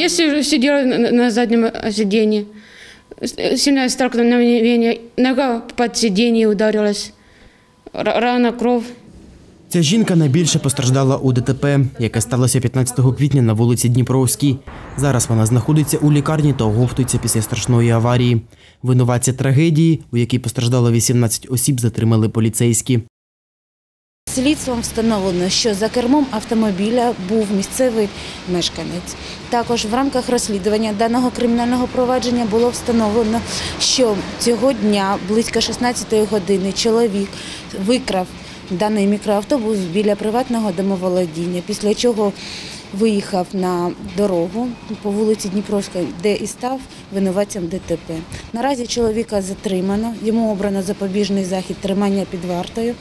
Я си- сидела на заднем сиденье. Сильное столкновение. Нога под сиденье ударилась. Рана, кровь. Ця жінка найбільше постраждала у ДТП, яке сталося 15 квітня на вулиці Дніпровській. Зараз вона знаходиться у лікарні та оговтується після страшної аварії. Винуватця трагедії, у якій постраждало 18 осіб, затримали поліцейські. Слідством встановлено, що за кермом автомобіля був місцевий мешканець. Також в рамках розслідування даного кримінального провадження було встановлено, що цього дня близько 16 години чоловік викрав даний мікроавтобус біля приватного домоволодіння, після чого виїхав на дорогу по вулиці Дніпровської, де і став винуватцем ДТП. Наразі чоловіка затримано, йому обрано запобіжний захід тримання під вартою.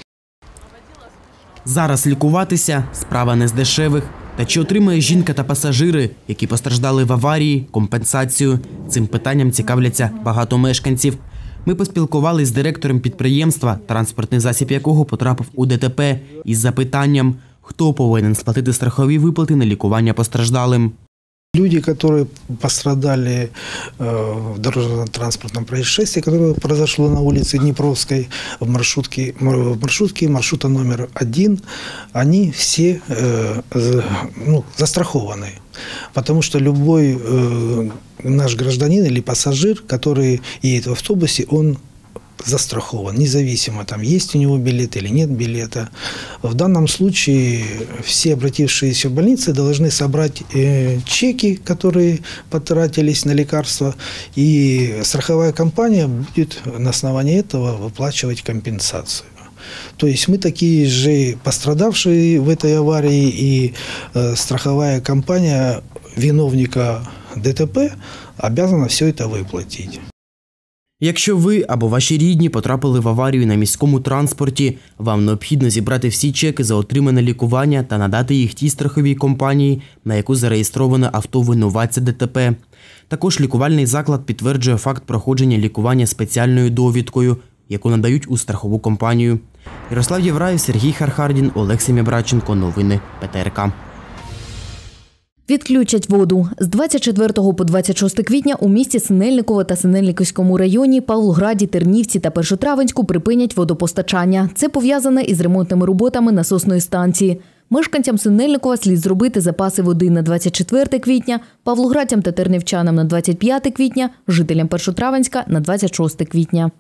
Зараз лікуватися справа не з дешевих. Та чи отримає жінка та пасажири, які постраждали в аварії, компенсацію? Цим питанням цікавляться багато мешканців. Ми поспілкувалися з директором підприємства, транспортний засіб якого потрапив у ДТП, із запитанням, хто повинен сплатити страхові виплати на лікування постраждалим. Люди, которые пострадали э, в дорожно-транспортном происшествии, которое произошло на улице Днепровской в маршрутке, в маршрутке маршрута номер один, они все э, ну, застрахованы. Потому что любой э, наш гражданин или пассажир, который едет в автобусе, он застрахован, независимо, там есть у него билет или нет билета. В данном случае все обратившиеся в больницы должны собрать э, чеки, которые потратились на лекарства, и страховая компания будет на основании этого выплачивать компенсацию. То есть мы такие же пострадавшие в этой аварии, и э, страховая компания виновника ДТП обязана все это выплатить. Якщо ви або ваші рідні потрапили в аварію на міському транспорті, вам необхідно зібрати всі чеки за отримане лікування та надати їх тій страховій компанії, на яку зареєстроване авто винуватця ДТП. Також лікувальний заклад підтверджує факт проходження лікування спеціальною довідкою, яку надають у страхову компанію. Ярослав Євраєв, Сергій Хархардін, Олексій Мябраченко. Новини ПТРК. Відключать воду з 24 по 26 квітня у місті Синельниково та Синельниковському районі, Павлограді, Тернівці та Першотравенську припинять водопостачання. Це пов'язане із ремонтними роботами насосної станції. Мешканцям Синельникова слід зробити запаси води на 24 квітня, павлоградцям та тернівчанам на 25 квітня, жителям Першотравенська на 26 квітня.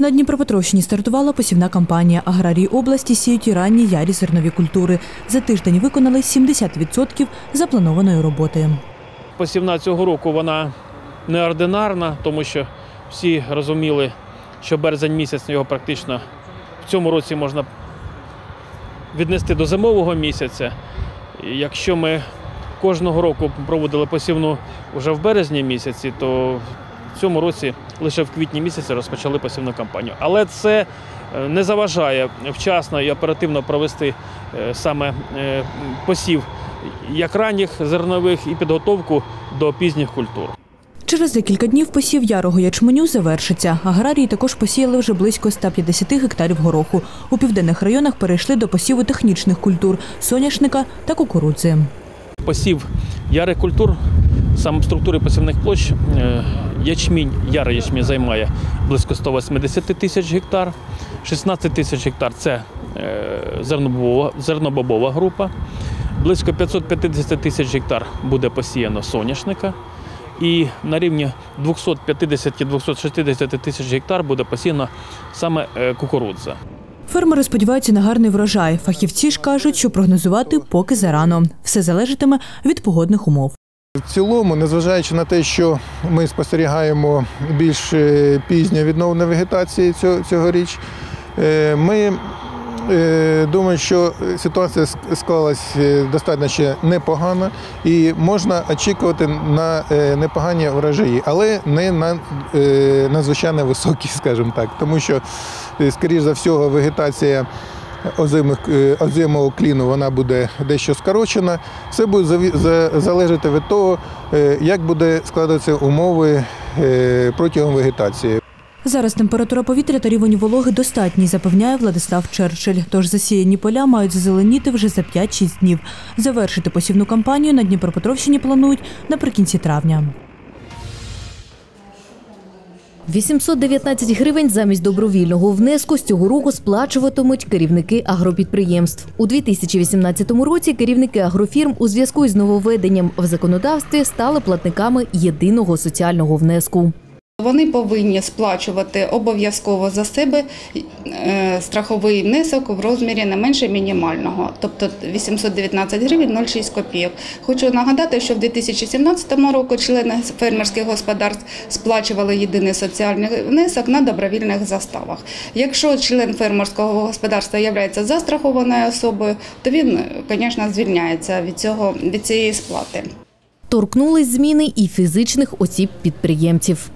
На Дніпропетровщині стартувала посівна кампанія. Аграрії області сіють і ранні ярі зернові культури. За тиждень виконали 70% запланованої роботи. посівна цього року вона неординарна, тому що всі розуміли, що березень місяць його практично в цьому році можна віднести до зимового місяця. Якщо ми кожного року проводили посівну вже в березні місяці, то цьому році лише в квітні місяці розпочали посівну кампанію. Але це е, не заважає вчасно і оперативно провести е, саме е, посів як ранніх зернових і підготовку до пізніх культур. Через декілька днів посів ярого ячменю завершиться. Аграрії також посіяли вже близько 150 гектарів гороху. У південних районах перейшли до посіву технічних культур соняшника та кукурудзи. Посів ярих культур, саме в структурі посівних площ, е, ячмінь, ярий ячмінь займає близько 180 тисяч гектар, 16 тисяч гектар це е, зернобобова, зернобобова група, близько 550 тисяч гектар буде посіяно соняшника. І на рівні 250-260 тисяч гектар буде посіяно саме е, кукурудза. Фермери сподіваються на гарний врожай. Фахівці ж кажуть, що прогнозувати поки зарано. Все залежатиме від погодних умов. В цілому, незважаючи на те, що ми спостерігаємо більш е, пізнє відновлення вегетації цього- цьогоріч, е, ми е, думаємо, що ситуація ск- склалась е, достатньо ще непогано і можна очікувати на е, непогані врожаї, але не на надзвичайно високі, скажімо так, тому що, скоріш за всього, вегетація озимого кліну вона буде дещо скорочена. Все буде залежати від того, як буде складатися умови протягом вегетації. Зараз температура повітря та рівень вологи достатній, запевняє Владислав Черчилль. Тож засіяні поля мають зазеленіти вже за 5-6 днів. Завершити посівну кампанію на Дніпропетровщині планують наприкінці травня. 819 гривень замість добровільного внеску з цього року сплачуватимуть керівники агропідприємств. У 2018 році керівники агрофірм у зв'язку із нововведенням в законодавстві стали платниками єдиного соціального внеску. Вони повинні сплачувати обов'язково за себе е, страховий внесок в розмірі не менше мінімального, тобто 819 гривень 06 копійок. Хочу нагадати, що в 2017 році члени фермерських господарств сплачували єдиний соціальний внесок на добровільних заставах. Якщо член фермерського господарства є застрахованою особою, то він, звісно, звільняється від цього від цієї сплати. Торкнулись зміни і фізичних осіб-підприємців.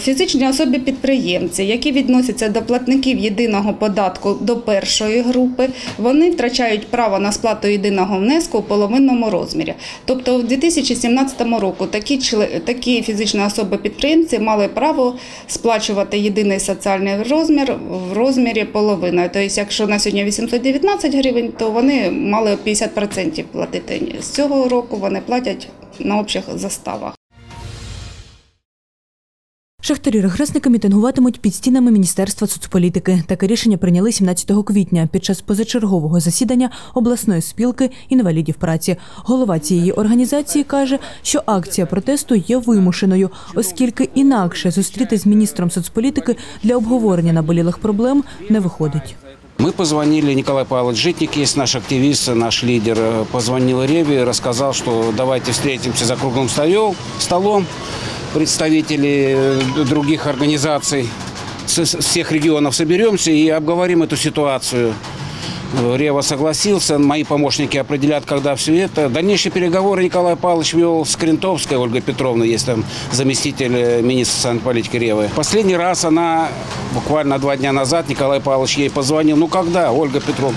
Фізичні особи-підприємці, які відносяться до платників єдиного податку до першої групи, вони втрачають право на сплату єдиного внеску у половинному розмірі. Тобто, у 2017 році такі такі фізичні особи-підприємці мали право сплачувати єдиний соціальний розмір в розмірі половини. Тобто, якщо на сьогодні 819 гривень, то вони мали 50% платити. З цього року вони платять на общих заставах. Шахтарі-регресники мітингуватимуть під стінами Міністерства соцполітики. Таке рішення прийняли 17 квітня під час позачергового засідання обласної спілки інвалідів праці. Голова цієї організації каже, що акція протесту є вимушеною, оскільки інакше зустріти з міністром соцполітики для обговорення наболілих проблем не виходить. Мы позвонили, Николай Павлович Житник есть наш активист, наш лидер, позвонил Реве, рассказал, что давайте встретимся за круглым столом представители э, других организаций всех регионов соберемся и обговорим эту ситуацию. Рева согласился, мои помощники определят, когда все это. Дальнейшие переговоры Николай Павлович вел с Крентовской, Ольгой Петровной, есть там заместитель э, министра социальной политики Ревы. Последний раз она, буквально два дня назад, Николай Павлович ей позвонил. Ну когда, Ольга Петровна?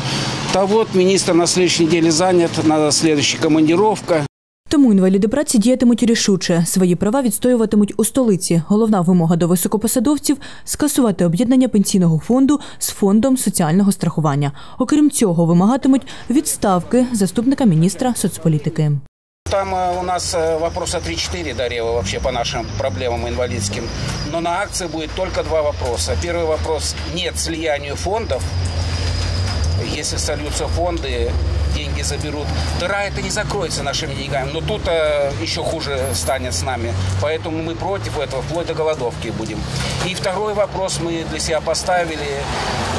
Да вот, министр на следующей неделе занят, надо следующая командировка. Тому інваліди праці діятимуть рішуче. Свої права відстоюватимуть у столиці. Головна вимога до високопосадовців скасувати об'єднання пенсійного фонду з фондом соціального страхування. Окрім цього, вимагатимуть відставки заступника міністра соцполітики. Там э, у нас э, вопроса 3-4 Дарева вообще по нашим проблемам инвалидским. Но на акции будет только два вопроса. Первый вопрос – нет слиянию фондов. Если сольются фонды, деньги заберут. Дыра это не закроется нашими деньгами, но тут э, еще хуже станет с нами. Поэтому мы против этого, вплоть до голодовки будем. И второй вопрос мы для себя поставили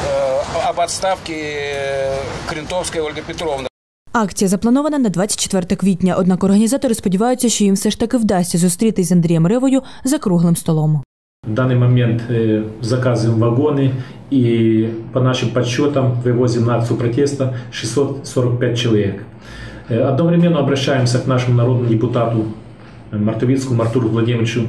э, об отставке э, Крентовской Ольги Петровны. Акція запланована на 24 квітня. Однак організатори сподіваються, що їм все ж таки вдасться зустрітись з Андрієм Ревою за круглим столом. В данный момент э, заказываем вагоны и по нашим подсчетам вывозим на акцию протеста 645 человек. Э, одновременно обращаемся к нашему народному депутату э, Мартовицкому Артуру Владимировичу,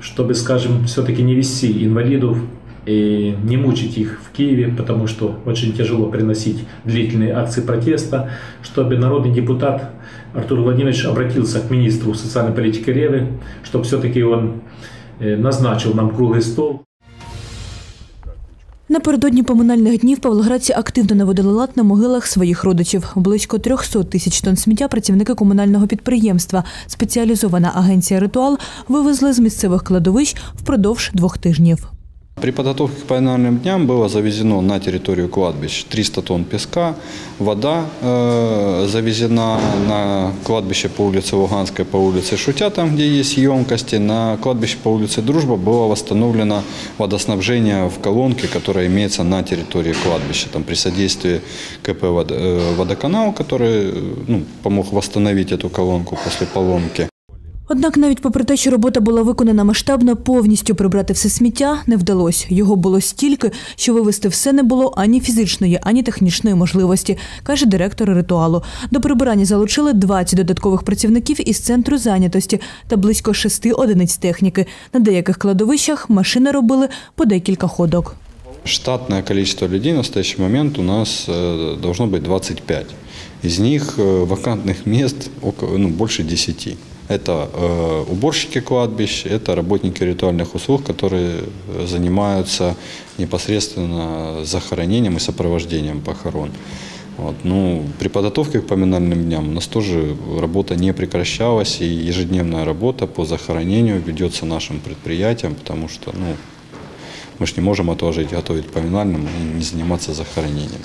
чтобы, скажем, все-таки не вести инвалидов и не мучить их в Киеве, потому что очень тяжело приносить длительные акции протеста, чтобы народный депутат Артур Владимирович обратился к министру социальной политики Ревы, чтобы все-таки он назначив нам круглий стол. Напередодні поминальних днів павлоградці активно наводили лад на могилах своїх родичів. Близько 300 тисяч тонн сміття працівники комунального підприємства. Спеціалізована агенція Ритуал вивезли з місцевих кладовищ впродовж двох тижнів. При подготовке к поймальным дням было завезено на территорию кладбищ 300 тонн песка, вода э, завезена на кладбище по улице Луганской, по улице Шутя, там где есть емкости. На кладбище по улице Дружба было восстановлено водоснабжение в колонке, которая имеется на территории кладбища. Там при содействии КП э, «Водоканал», который ну, помог восстановить эту колонку после поломки. Однак, навіть попри те, що робота була виконана масштабно, повністю прибрати все сміття не вдалося. Його було стільки, що вивезти все не було ані фізичної, ані технічної можливості, каже директор ритуалу. До прибирання залучили 20 додаткових працівників із центру зайнятості та близько шести одиниць техніки. На деяких кладовищах машини робили по декілька ходок. Штатное количество людей в настоящий момент у нас э, должно быть 25. Из них э, вакантных мест около, ну, больше 10. Это э, уборщики кладбищ, это работники ритуальных услуг, которые э, занимаются непосредственно захоронением и сопровождением похорон. Вот. Ну, при подготовке к поминальным дням у нас тоже работа не прекращалась, и ежедневная работа по захоронению ведется нашим предприятием, потому что ну, мы же не можем отложить готовить к поминальным и не заниматься захоронением.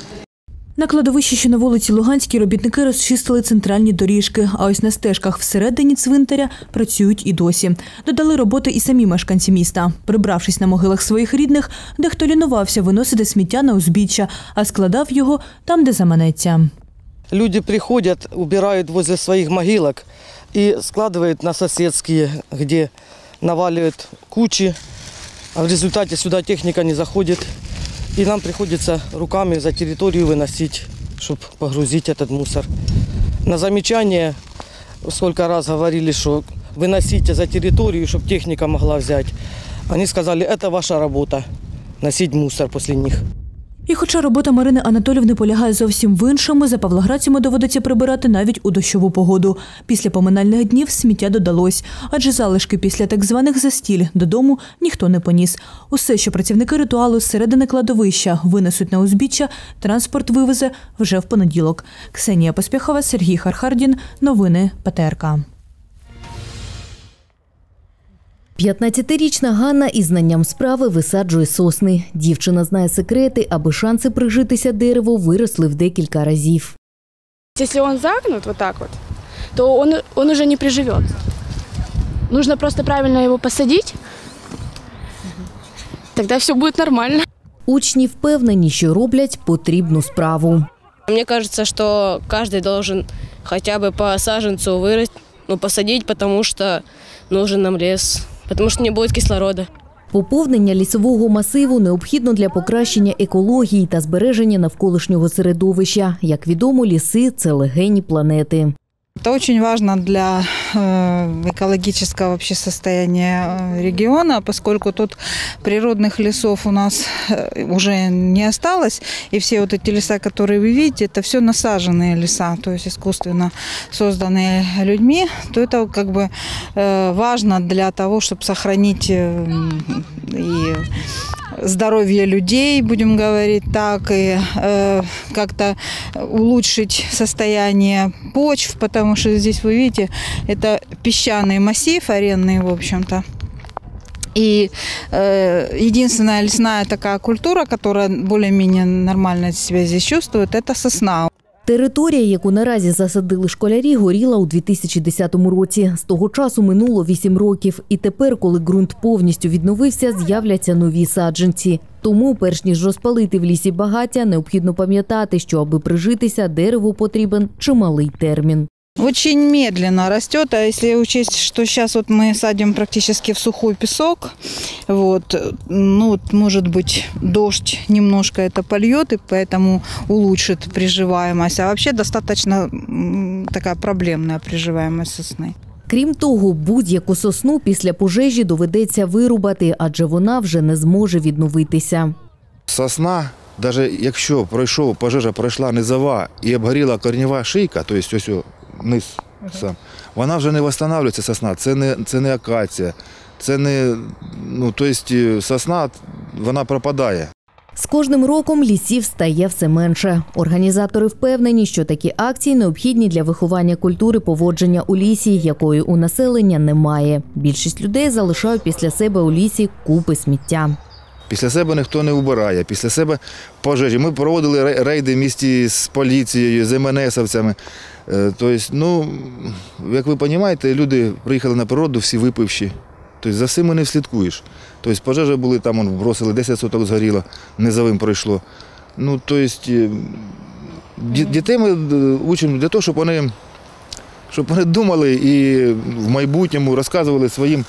На кладовищі, що на вулиці Луганській, робітники розчистили центральні доріжки, а ось на стежках всередині цвинтаря працюють і досі. Додали роботи і самі мешканці міста. Прибравшись на могилах своїх рідних, дехто лінувався виносити сміття на узбіччя, а складав його там, де заманеться. Люди приходят, убирают возле своих могилок и складывают на соседские, где наваливают кучи, а в результате сюда техника не заходит. И нам приходится руками за территорию выносить, чтобы погрузить этот мусор. На замечание сколько раз говорили, что выносите за территорию, чтобы техника могла взять. Они сказали, это ваша работа, носить мусор после них. І хоча робота Марини Анатолівни полягає зовсім в іншому, за павлоградцями доводиться прибирати навіть у дощову погоду. Після поминальних днів сміття додалось, адже залишки після так званих застіль додому ніхто не поніс. Усе, що працівники ритуалу з середини кладовища винесуть на узбіччя, транспорт вивезе вже в понеділок. Ксенія Поспіхова, Сергій Хархардін. Новини ПТРК. 15-річна Ганна із знанням справи висаджує сосни. Дівчина знає секрети, аби шанси прижитися дереву виросли в декілька разів. Если он загнут вот так вот, то он, он уже не приживется. Нужно просто правильно его посадить, тогда все будет нормально. Учні впевнені, що роблять потрібну справу. Мне кажется, что каждый должен хотя бы по саженцу вырасти, ну, посадить, потому что нужен нам лес, потому що не буде кислорода. Поповнення лісового масиву необхідно для покращення екології та збереження навколишнього середовища. Як відомо, ліси це легені планети. Это очень важно для экологического вообще состояния э, региона, поскольку тут природных лесов у нас э, уже не осталось, и все вот эти леса, которые вы видите, это все насаженные леса, то есть искусственно созданные людьми, то это как бы э, важно для того, чтобы сохранить э, и здоровье людей, будем говорить так, и э, как-то улучшить состояние почв, потому что здесь вы видите, это песчаный массив аренный, в общем-то. И э, единственная лесная такая культура, которая более-менее нормально себя здесь чувствует, это сосна. Територія, яку наразі засадили школярі, горіла у 2010 році. З того часу минуло 8 років. І тепер, коли ґрунт повністю відновився, з'являться нові саджанці. Тому, перш ніж розпалити в лісі багаття, необхідно пам'ятати, що аби прижитися, дереву потрібен чималий термін. Очень медленно растет, а если учесть, что сейчас вот мы садим практически в сухой песок, вот, ну вот, может быть, дождь немножко это польет, и поэтому улучшит приживаемость, а вообще достаточно м, такая проблемная приживаемость сосны. Крім того, будь-яку сосну після пожежі доведеться вирубати, адже вона вже не зможе відновитися. Сосна, навіть якщо пройшов пожежа, пройшла низова і обгоріла корнєва шийка, тобто ось о, низ сам, вона вже не встановлюється сосна. Це не, це не акація, це не ну, тобто сосна вона пропадає. З кожним роком лісів стає все менше. Організатори впевнені, що такі акції необхідні для виховання культури поводження у лісі, якої у населення немає. Більшість людей залишають після себе у лісі купи сміття. Після себе ніхто не вбирає, після себе пожежі. Ми проводили рейди в місті з поліцією, з МНСовцями. Е, Тобто, ну, як ви розумієте, люди приїхали на природу, всі випивші. Тобто за всім не вслідкуєш. Тобто пожежі були, там он, бросили 10 соток згоріло, низовим пройшло. Ну, тобто, дітей ми е, учимо для того, щоб вони, щоб вони думали і в майбутньому розказували своїм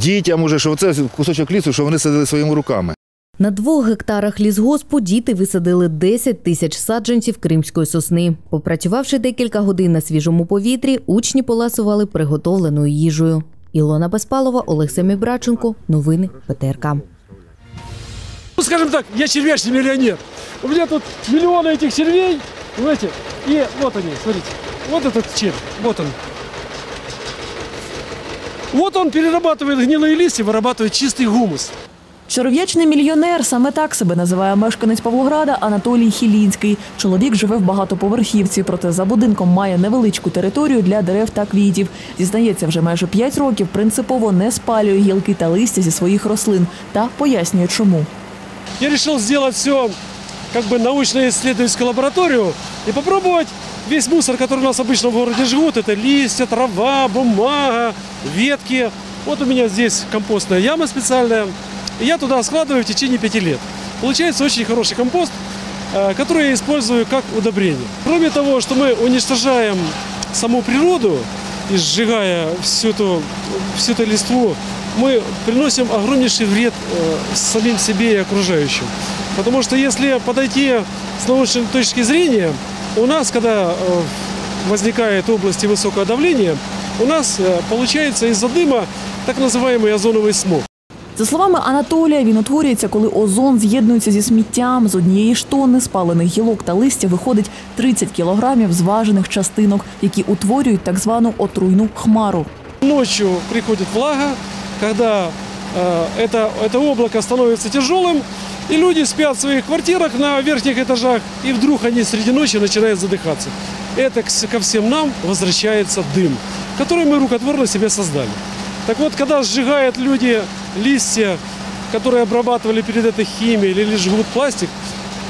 дітям, уже, що це кусочок лісу, що вони садили своїми руками. На двох гектарах лісгоспу діти висадили 10 тисяч саджанців кримської сосни. Попрацювавши декілька годин на свіжому повітрі, учні поласували приготовленою їжею. Ілона Безпалова, Олег Семібраченко. Новини ПТРК. Ну, скажем так, я червячный миллионер. У меня тут миллионы этих червей, понимаете? И вот они, смотрите. Вот этот червь, вот он. Вот он перерабатывает гнилые листья, вырабатывает чистый гумус. Черв'ячний мільйонер саме так себе називає мешканець Павлограда Анатолій Хілінський. Чоловік живе в багатоповерхівці, проте за будинком має невеличку територію для дерев та квітів. Зізнається, вже майже 5 років принципово не спалює гілки та листя зі своїх рослин та пояснює, чому. Я решил сделать все как бы научно-исследовательскую лабораторию и попробовать весь мусор, который у нас обычно в городе жгут, это листья, трава, бумага, ветки. Вот у меня здесь компостная яма специальная. Я туда складываю в течение пяти лет. Получается очень хороший компост, э, который я использую как удобрение. Кроме того, что мы уничтожаем саму природу и сжигая всю эту, всю эту листву, мы приносим огромнейший вред э, самим себе и окружающим. Потому что если подойти с научной точки зрения, у нас, когда э, возникает области высокого давления, у нас э, получается из-за дыма так называемый озоновый смог. За словами Анатолія, він утворюється, коли озон з'єднується зі сміттям. З однієї ж тонни спалених гілок та листя виходить 30 кілограмів зважених частинок, які утворюють так звану отруйну хмару. Ночью приходит влага, когда э, это, это облако становится тяжелым, и люди спят в своих квартирах на верхних этажах, и вдруг они среди ночи начинают задыхаться. Это ко всем нам возвращается дым, который мы рукотворно себе создали. Так вот, когда сжигают люди листья, которые обрабатывали перед этой химией или жгут пластик,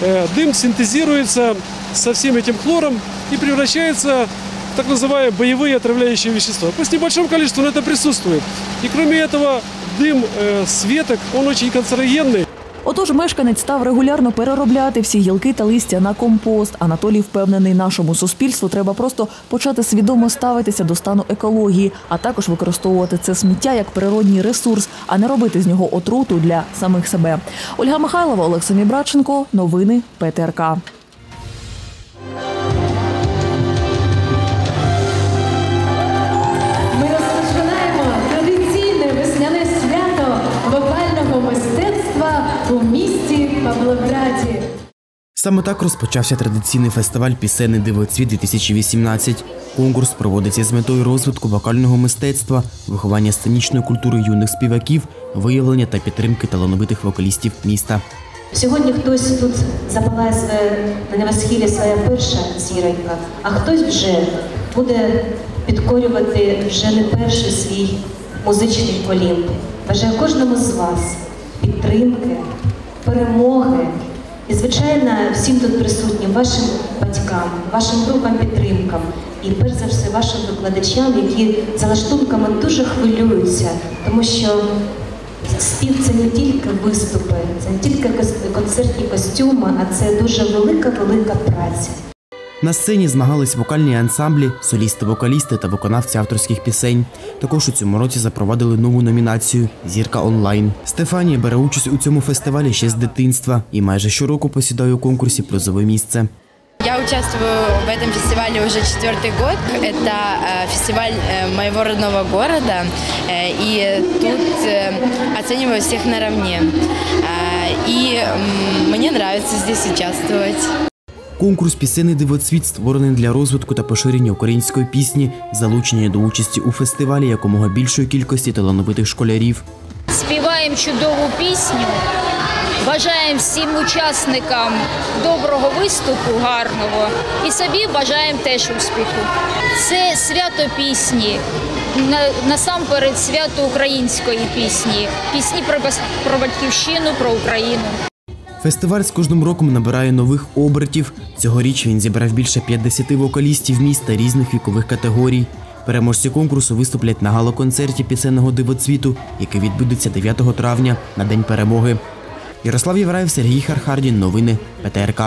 э, дым синтезируется со всем этим хлором и превращается в так называемые боевые отравляющие вещества. Пусть в небольшом количестве, но это присутствует. И кроме этого, дым э, с веток, он очень канцерогенный. Отож, мешканець став регулярно переробляти всі гілки та листя на компост. Анатолій впевнений, нашому суспільству треба просто почати свідомо ставитися до стану екології, а також використовувати це сміття як природній ресурс, а не робити з нього отруту для самих себе. Ольга Михайлова, Олексій Браченко, новини ПТРК. Саме так розпочався традиційний фестиваль Пісенний дивоцвіт 2018. Конкурс проводиться з метою розвитку вокального мистецтва, виховання сценічної культури юних співаків, виявлення та підтримки талановитих вокалістів міста. Сьогодні хтось тут запалає своє на небосхилі своя перша зіронька, а хтось вже буде підкорювати вже не перший свій музичний олімп. Бажаю кожному з вас підтримки, перемоги і, звичайно, всім тут присутнім, вашим батькам, вашим групам підтримкам і перш за все вашим викладачам, які за лаштунками дуже хвилюються, тому що Спів це не тільки виступи, це не тільки концертні костюми, а це дуже велика, велика праця. На сцені змагались вокальні ансамблі, солісти-вокалісти та виконавці авторських пісень. Також у цьому році запровадили нову номінацію Зірка онлайн. Стефанія бере участь у цьому фестивалі ще з дитинства і майже щороку посідає у конкурсі призове місце. Я участвую в этом фестивале уже четвертый год. Это э, фестиваль э, моего родного города, э, и тут э, оцениваю всех наравне. Э, И м, мне нравится здесь участвовать. Конкурс Пісенний дивоцвіт створений для розвитку та поширення української пісні, залучення до участі у фестивалі якомога більшої кількості талановитих школярів. Співаємо чудову пісню. Бажаємо всім учасникам доброго виступу, гарного, і собі бажаємо теж успіху. Це свято пісні, насамперед свято української пісні, пісні про батьківщину, про Україну. Фестиваль з кожним роком набирає нових обертів. Цьогоріч він зібрав більше 50 вокалістів міста різних вікових категорій. Переможці конкурсу виступлять на галоконцерті пісенного дивоцвіту, який відбудеться 9 травня на День перемоги. Ярослав Євраєв, Сергій Хархардін. Новини ПТРК.